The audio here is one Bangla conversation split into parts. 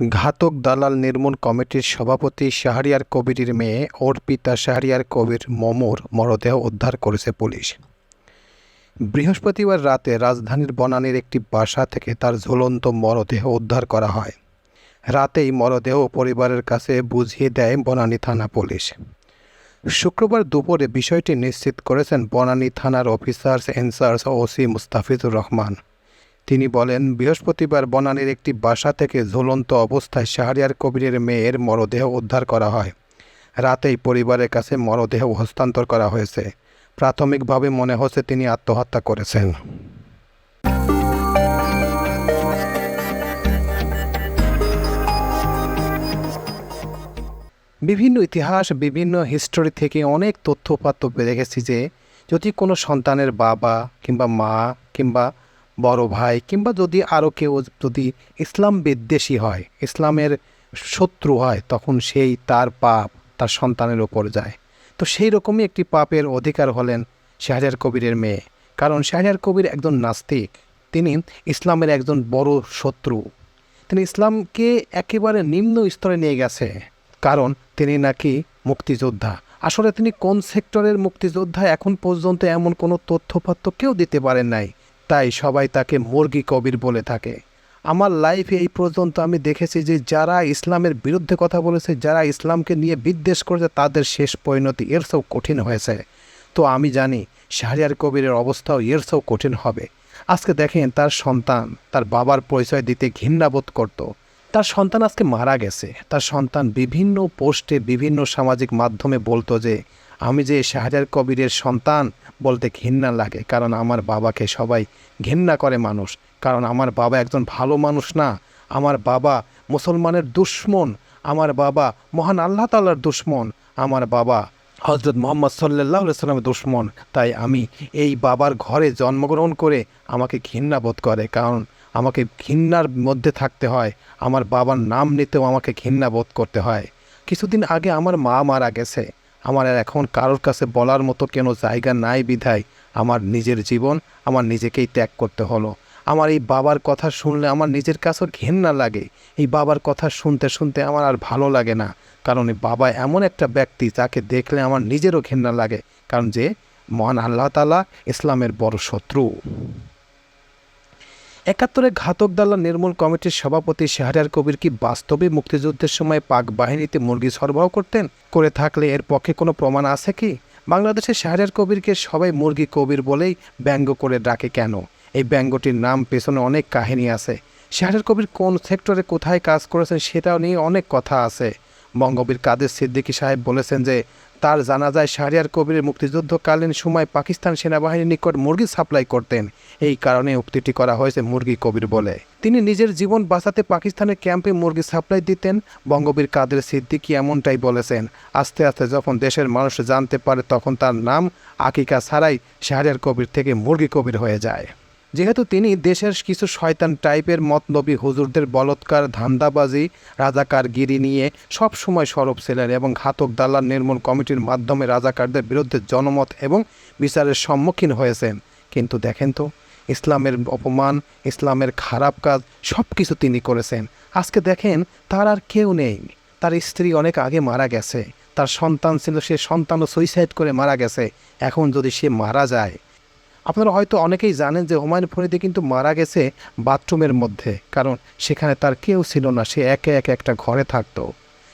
ঘাতক দালাল নির্মূল কমিটির সভাপতি শাহরিয়ার কবিরের মেয়ে অর্পিতা শাহরিয়ার কবির মমর মরদেহ উদ্ধার করেছে পুলিশ। বৃহস্পতিবার রাতে রাজধানীর বনানীর একটি বাসা থেকে তার ঝুলন্ত মরদেহ উদ্ধার করা হয়। রাতেই মরদেহ পরিবারের কাছে বুঝিয়ে দেয় বনানী থানা পুলিশ। শুক্রবার দুপুরে বিষয়টি নিশ্চিত করেছেন বনানী থানার officers in charge OC Mustafizur Rahman. তিনি বলেন, বৃহস্পতিবার বনানীর একটি বাসা থেকে ঝুলন্ত অবস্থায় শাহরিয়ার কবিরের মেয়ের মরদেহ উদ্ধার করা হয়। রাতেই পরিবারের কাছে মরদেহ হস্তান্তর করা হয়েছে। প্রাথমিকভাবে মনে হচ্ছে তিনি আত্মহত্যা করেছেন। বিভিন্ন ইতিহাস, বিভিন্ন হিস্টোরি থেকে অনেক তথ্যপাত্র পেয়ে গেছি যে, যদি কোনো সন্তানের বাবা কিংবা মা কিংবা বড় ভাই কিংবা যদি আরও কেউ যদি ইসলাম বিদ্বেষী হয়, ইসলামের শত্রু হয়, তখন সেই তার পাপ তার সন্তানের ওপর যায়। তো সেই রকমই একটি পাপের অধিকার হলেন শাহজাহার কবিরের মেয়ে। কারণ শাহজাহার কবির একজন নাস্তিক, তিনি ইসলামের একজন বড় শত্রু। তিনি ইসলামকে একেবারে নিম্ন স্তরে নিয়ে গেছে। কারণ তিনি নাকি মুক্তিযোদ্ধা। আসলে তিনি কোন সেক্টরের মুক্তিযোদ্ধা এখন পর্যন্ত এমন কোনো তথ্যপাত্র কেউ দিতে পারেন নাই। তাই সবাই তাকে মুরগি কবির বলে থাকে। আমার লাইফে এই পর্যন্ত আমি দেখেছি যে যারা ইসলামের বিরুদ্ধে কথা বলেছে, যারা ইসলামকে নিয়ে বিদ্বেষ করেছে, তাদের শেষ পরিণতি এর সব কঠিন হয়েছে। তো আমি জানি, শাহরিয়ার কবিরের অবস্থাও এর সব কঠিন হবে। আজকে দেখেন তার সন্তান, তার বাবার পরিচয় দিতে ঘৃণাবোধ করত। তার সন্তান আজকে মারা গেছে। তার সন্তান বিভিন্ন পোস্টে বিভিন্ন সামাজিক মাধ্যমে বলতো যে, আমি যে শাহরিয়ার কবিরের সন্তান বলতে ঘৃণা লাগে, কারণ আমার বাবাকে সবাই ঘৃণা করে মানুষ। কারণ আমার বাবা একজন ভালো মানুষ না। আমার বাবা মুসলমানের দুশ্মন। আমার বাবা মহান আল্লাহ তাল্লার দুশ্মন। আমার বাবা হজরত মোহাম্মদ সাল্লাহ সাল্লামের দুশ্মন। তাই আমি এই বাবার ঘরে জন্মগ্রহণ করে আমাকে ঘৃণা বোধ করে। কারণ আমাকে ঘৃণার মধ্যে থাকতে হয়। আমার বাবার নাম নিতেও আমাকে ঘৃণা বোধ করতে হয়। কিছুদিন আগে আমার মা মারা গেছে। আমার আর এখন কারোর কাছে বলার মতো কেন জায়গা নাই বিধায় আমার নিজের জীবন আমার নিজেকেই ত্যাগ করতে হলো। আমার এই বাবার কথা শুনলে আমার নিজের কাছেও ঘেন্না লাগে। এই বাবার কথা শুনতে শুনতে আমার আর ভালো লাগে না। কারণ এই বাবা এমন একটা ব্যক্তি যাকে দেখলে আমার নিজেরও ঘেন্না লাগে। কারণ যে মহান আল্লাহ তালা ইসলামের বড় শত্রু। একাত্তরে ঘাতক দাল্লা নির্মূল কমিটির সভাপতি শাহরিয়ার কবির কি বাস্তবে মুক্তিযুদ্ধের সময় পাক বাহিনীতে মুরগি সরবরাহ করতেন? করে থাকলে এর পক্ষে কোনো প্রমাণ আছে কি? বাংলাদেশে শাহরিয়ার কবিরকে সবাই মুরগি কবির বলেই ব্যঙ্গ করে ডাকে কেন? এই ব্যঙ্গটির নাম, পেছনে অনেক কাহিনী আছে। শাহরিয়ার কবির কোন সেক্টরে কোথায় কাজ করেছেন সেটাও নিয়ে অনেক কথা আছে। বঙ্গবীর কাদের সিদ্দিকী সাহেব বলেছেন যে, তার জানা যায় শাহরিয়ার কবিরের মুক্তিযুদ্ধকালীন সময় পাকিস্তান সেনাবাহিনীর নিকট মুরগি সাপ্লাই করতেন। এই কারণে উক্তিটি করা হয়েছে মুরগি কবির বলে। তিনি নিজের জীবন বাঁচাতে পাকিস্তানের ক্যাম্পে মুরগি সাপ্লাই দিতেন। বঙ্গবীর কাদের সিদ্দিকি এমনটাই বলেছেন। আস্তে আস্তে যখন দেশের মানুষ জানতে পারে তখন তার নাম আকিকা ছাড়াই শাহরিয়ার কবির থেকে মুরগি কবির হয়ে যায়। যেহেতু তিনি দেশের কিছু শয়তান টাইপের মতলবী হুজুরদের বলৎকার ধান্দাবাজি, রাজাকার গিরি নিয়ে সব সময় সরব ছিলেন এবং ঘাতক দালাল নির্মূল কমিটির মাধ্যমে রাজাকারদের বিরুদ্ধে জনমত এবং বিচারের সম্মুখীন হয়েছেন। কিন্তু দেখেন তো, ইসলামের অপমান, ইসলামের খারাপ কাজ সব কিছু তিনি করেছেন। আজকে দেখেন, তার আর কেউ নেই। তার স্ত্রী অনেক আগে মারা গেছে। তার সন্তান ছিল, সে সন্তানও সুইসাইড করে মারা গেছে। এখন যদি সে মারা যায় আপনারা হয়তো অনেকেই জানেন যে হুমায়ুন ফরিদি কিন্তু মারা গেছে বাথরুমের মধ্যে, কারণ সেখানে তার কেউ ছিল না, সে একে একে একটা ঘরে থাকতো।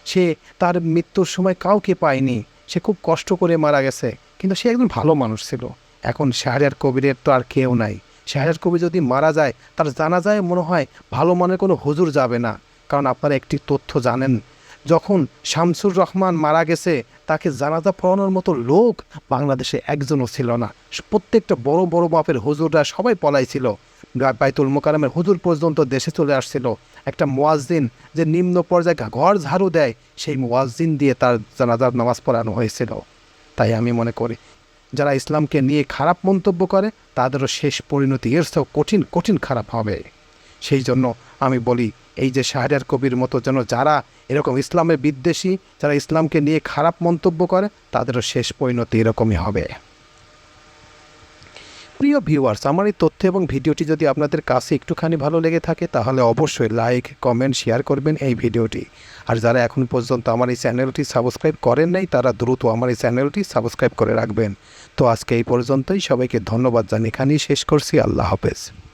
সে তার মৃত্যুর সময় কাউকে পায়নি, সে খুব কষ্ট করে মারা গেছে, কিন্তু সে একজন ভালো মানুষ ছিল। এখন শাহরিয়ার কবিরের তো আর কেউ নাই। শাহরিয়ার কবির যদি মারা যায়, তার জানা যায় মনে হয় ভালো মানের কোনো হুজুর যাবে না। কারণ আপনারা একটি তথ্য জানেন যখন শামসুর রহমান মারা গেছে, তাকে জানাজা পড়ানোর মতো লোক বাংলাদেশে একজনও ছিল না। প্রত্যেকটা বড় বড় বাপের হুজুররা সবাই পলাইছিল বাইতুল মোকারমের হুজুর পর্যন্ত দেশে চলে আসছিল। একটা মোয়াজ্জিন যে নিম্ন পর্যায়ে ঘর ঝাড়ু দেয়, সেই মোয়াজ্জিন দিয়ে তার জানাজার নামাজ পড়ানো হয়েছিল। তাই আমি মনে করি, যারা ইসলামকে নিয়ে খারাপ মন্তব্য করে, তাদেরও শেষ পরিণতি এর কঠিন কঠিন খারাপ হবে। সেই জন্য আমি বলি, এই যে শাহরিয়ার কবির মতো যেন যারা এরকম ইসলামের বিদ্বেষী, যারা ইসলামকে নিয়ে খারাপ মন্তব্য করে, তাদেরও শেষ পরিণতি এরকমই হবে। প্রিয় ভিউয়ার্স আমার এই তথ্য এবং ভিডিওটি যদি আপনাদের কাছে একটুখানি ভালো লেগে থাকে, তাহলে অবশ্যই লাইক কমেন্ট শেয়ার করবেন এই ভিডিওটি। আর যারা এখন পর্যন্ত আমার এই চ্যানেলটি সাবস্ক্রাইব করেন নাই, তারা দ্রুত আমার এই চ্যানেলটি সাবস্ক্রাইব করে রাখবেন। তো আজকে এই পর্যন্তই, সবাইকে ধন্যবাদ জানিয়ে এখানেই শেষ করছি। আল্লাহ হাফেজ।